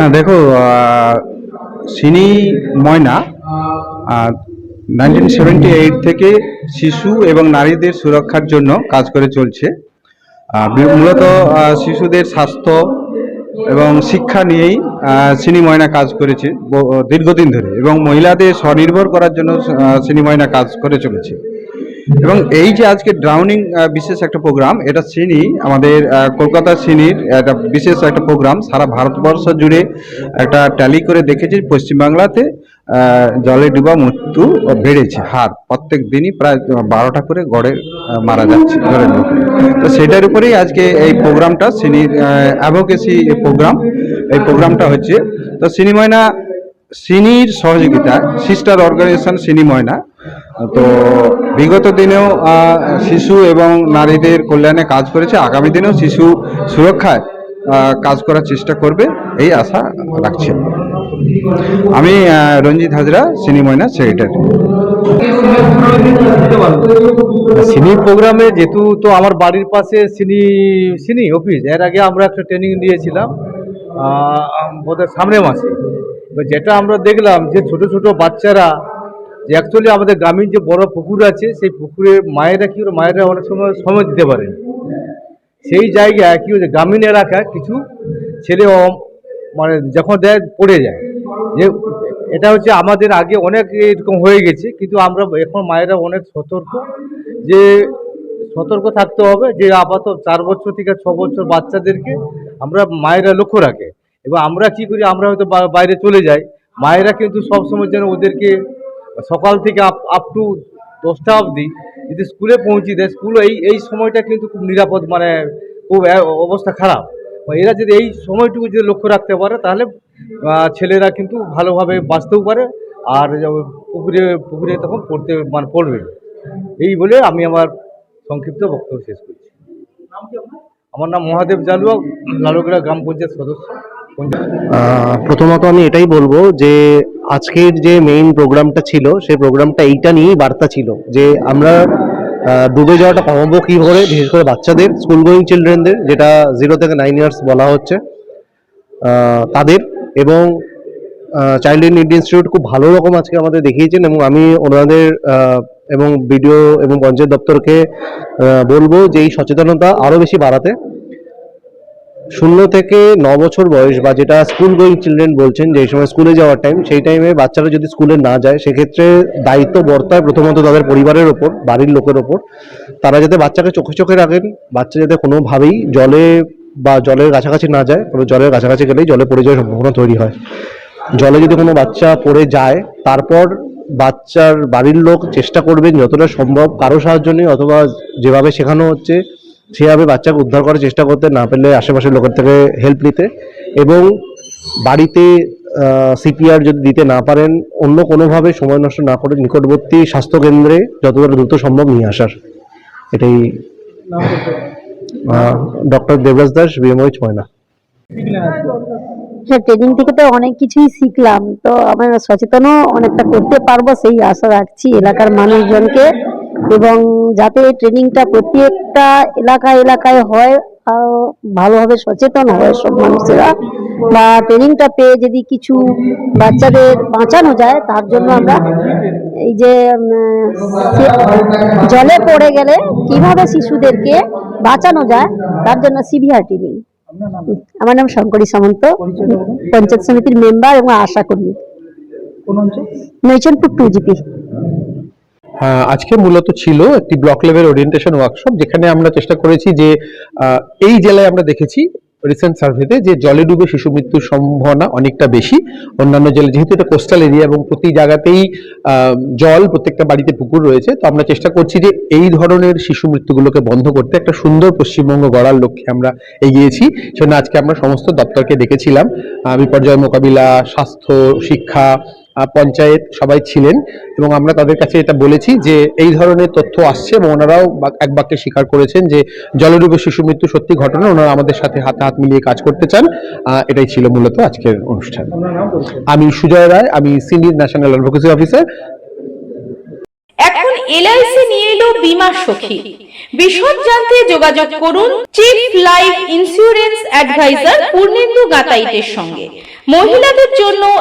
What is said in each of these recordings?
হ্যাঁ দেখো সিনি ময়না nineteen seventy eight থেকে শিশু এবং নারীদের সুরক্ষার জন্য কাজ করে চলছে। মূলত শিশুদের স্বাস্থ্য এবং শিক্ষা নিয়েই সিনি ময়না কাজ করেছে দীর্ঘদিন ধরে এবং মহিলাদের স্বনির্ভর করার জন্য সিনি ময়না কাজ করে চলেছে। এবং এই যে আজকে ড্রাউনিং বিশেষ একটা প্রোগ্রাম এটা সিনি আমাদের কলকাতা সিনির একটা বিশেষ একটা প্রোগ্রাম সারা ভারতবর্ষ জুড়ে একটা ট্যালি করে দেখেছি, পশ্চিমবাংলাতে জলে ডুবা মৃত্যু বেড়েছে, হার। প্রত্যেক দিনই প্রায় বারোটা করে গড়ে মারা যাচ্ছে, জলের তো সেটার উপরেই আজকে এই প্রোগ্রামটা শ্রেণির অ্যাভোকেসি প্রোগ্রাম এই প্রোগ্রামটা হচ্ছে, তো সিনি ময়না সিনির সহযোগিতা সিস্টার অর্গানাইজেশন সিনি ময়না তো বিগত দিনেও শিশু এবং নারীদের কল্যাণে কাজ করেছে। আগামী দিনেও শিশু সুরক্ষায় কাজ করার চেষ্টা করবে এই আশা রাখছি। আমি রঞ্জিত হাজরা, সিনি ময়না, সেক্রেটারি। সিনি প্রোগ্রামে যেহেতু তো আমার বাড়ির পাশে সিনি সিনি অফিস, এর আগে আমরা একটা ট্রেনিং দিয়েছিলাম বোধহয় সামনের মাসে। যেটা আমরা দেখলাম যে ছোট ছোট বাচ্চারা যে অ্যাকচুয়ালি আমাদের গ্রামীণ যে বড় পুকুর আছে, সেই পুকুরে মায়েরা কি মায়েরা অনেক সময় সময় দিতে পারে সেই জায়গায় কি হচ্ছে গ্রামীণ এলাকায় কিছু ছেলে মানে যখন দেয়, পড়ে যায়। যে এটা হচ্ছে আমাদের আগে অনেক এরকম হয়ে গেছে, কিন্তু আমরা এখন মায়েরা অনেক সতর্ক যে সতর্ক থাকতে হবে, যে আপাতত চার বছর থেকে ছ বছর বাচ্চাদেরকে আমরা মায়েরা লক্ষ্য রাখে। এবার আমরা কি করি, আমরা হয়তো বাইরে চলে যাই। মায়েরা কিন্তু সবসময় যেন ওদেরকে সকাল থেকে আপ আপ টু দশটা অবধি যদি স্কুলে পৌঁছে দেয় স্কুল এই এই সময়টা কিন্তু খুব নিরাপদ মানে খুব অবস্থা খারাপ। এরা যদি এই সময়টুকু যদি লক্ষ্য রাখতে পারে তাহলে ছেলেরা কিন্তু ভালোভাবে বাঁচতেও পারে আর পুকুরে পুকুরে তখন পড়তে মানে পড়বে। এই বলে আমি আমার সংক্ষিপ্ত বক্তব্য শেষ করছি। আমার নাম মহাদেব জালুয়া লালুগড়া গ্রাম পঞ্চায়েত সদস্য। প্রথমত আমি এটাই বলব যে আজকের যে মেইন প্রোগ্রামটা ছিল, সেই প্রোগ্রামটা এইটা নিয়েই বার্তা ছিল যে আমরা ডুবে যাওয়াটা কমাবো কি করে, বিশেষ করে বাচ্চাদের স্কুল গোয়িং চিলড্রেনদের যেটা জিরো থেকে নাইন ইয়ার্স বলা হচ্ছে তাদের এবং চাইল্ড ইন নিড ইনস্টিটিউট খুব ভালো রকম আজকে আমাদের দেখিয়েছেন এবং আমি ওনাদের এবং বিডিও এবং পঞ্চায়েত দপ্তরকে বলব যে এই সচেতনতা আরও বেশি বাড়াতে শূন্য থেকে ন বছর বয়স বা যেটা স্কুল গোয়িং চিলড্রেন বলছেন, যে সময় স্কুলে যাওয়ার টাইম সেই টাইমে বাচ্চারা যদি স্কুলে না যায়, সেক্ষেত্রে দায়িত্ব বর্তায় প্রথমত তাদের পরিবারের ওপর, বাড়ির লোকের ওপর। তারা যাতে বাচ্চাকে চোখে চোখে রাখেন, বাচ্চা যাতে কোনোভাবেই জলে বা জলের কাছাকাছি না যায়, কোনো জলের কাছাকাছি গেলেই জলে পড়ে যাওয়ার সম্ভাবনা তৈরি হয়। জলে যদি কোনো বাচ্চা পড়ে যায়, তারপর বাচ্চার বাড়ির লোক চেষ্টা করবেন যতটা সম্ভব, কারও সাহায্য নেই অথবা যেভাবে শেখানো হচ্ছে সেভাবে বাচ্চাকে উদ্ধার করার চেষ্টা করতে না পেলে আশেপাশের লোকের থেকে হেল্প নিতে এবং বাড়িতে সিপিআর যদি দিতে না পারেন, অন্য কোনোভাবে সময় নষ্ট না করে নিকটবর্তী স্বাস্থ্যকেন্দ্রে যতটা দ্রুত সম্ভব নিয়ে আসার। এটাই। Doctor Debraj Das BMOH Moyna. হ্যাঁ ট্রেনিং থেকে তো অনেক কিছুই শিখলাম, তো আমরা সচেতনও অনেকটা করতে পারব, সেই আশা রাখছি এলাকার মানুষজনকে। এবং যাতে ট্রেনিংটা প্রত্যেকটা এলাকা এলাকায় হয় ভালোভাবে সচেতন হয় সব মানুষেরা। বা ট্রেনিংটা পেয়ে যদি কিছু বাচ্চাদের বাঁচানো যায় তার জন্য আমরা এই যে জলে পড়ে গেলে কীভাবে শিশুদেরকে বাঁচানো যায় তার জন্য সিভিআর ট্রেনিং আমার নাম শঙ্করী সামন্ত পঞ্চায়েত সমিতির মেম্বার এবং আশা কর্মী নৈচনপুর টু জিপি আজকে মূলত ছিল একটি ব্লক লেভেল ওরিয়েন্টেশন ওয়ার্কশপ যেখানে আমরা চেষ্টা করেছি যে এই জেলায় আমরা দেখেছি রিসেন্ট সার্ভেতে যে জলে ডুবে শিশু মৃত্যুর সম্ভাবনা অনেকটা বেশি। অন্যান্য জেলা যেহেতু এটা কোস্টাল এরিয়া এবং প্রতি জায়গাতেই জল প্রত্যেকটা বাড়িতে পুকুর রয়েছে তো আমরা চেষ্টা করছি যে এই ধরনের শিশু মৃত্যুগুলোকে বন্ধ করতে। একটা সুন্দর পশ্চিমবঙ্গ গড়ার লক্ষ্যে আমরা এগিয়েছি সেজন্য আজকে আমরা সমস্ত দপ্তরকে আহ, বিপর্যয় মোকাবিলা স্বাস্থ্য শিক্ষা পঞ্চায়েত সবাই ছিলেন এবং আমরা তাদের কাছে এটা বলেছি যে এই ধরনের তথ্য আসছে এবং ওনারাও এক বাক্যে স্বীকার করেছেন যে জলডুবে শিশু মৃত্যু সত্যি ঘটনা ওনারা আমাদের সাথে হাতে হাত মিলিয়ে কাজ করতে চান। এটাই ছিল মূলত আজকের অনুষ্ঠান। আমি সুজয় রায় আমি সিনিয়র ন্যাশনাল অ্যাডভোকেসি অফিসার। এখন এলআইসি নিয়ে এলো বীমা সখী। বিশদ জানতে যোগাযোগ করুন chief life insurance advisor Purnendu গাতাইতের সঙ্গে। মহিলাদের জন্য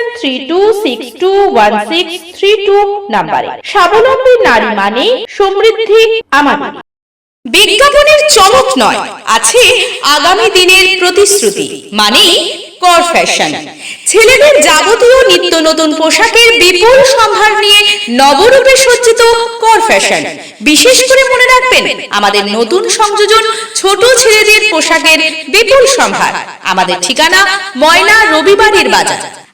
seven three two six two one six three two নাম্বারে। স্বাবলম্বী নারী মানে সমৃদ্ধি আমাদের। বিজ্ঞাপনের চমক নয়, আছে আগামী দিনের প্রতিশ্রুতি মানে কর ফ্যাশন ছেলেদের যাবতীয় নিত্য নতুন পোশাকের বিপুল সম্ভার নিয়ে নবরূপে সজ্জিত কর ফ্যাশন বিশেষ করে মনে রাখবেন, আমাদের নতুন সংযোজন ছোট ছেলেদের পোশাকের বিপুল সম্ভার। আমাদের ঠিকানা ময়না রবিবারের বাজার।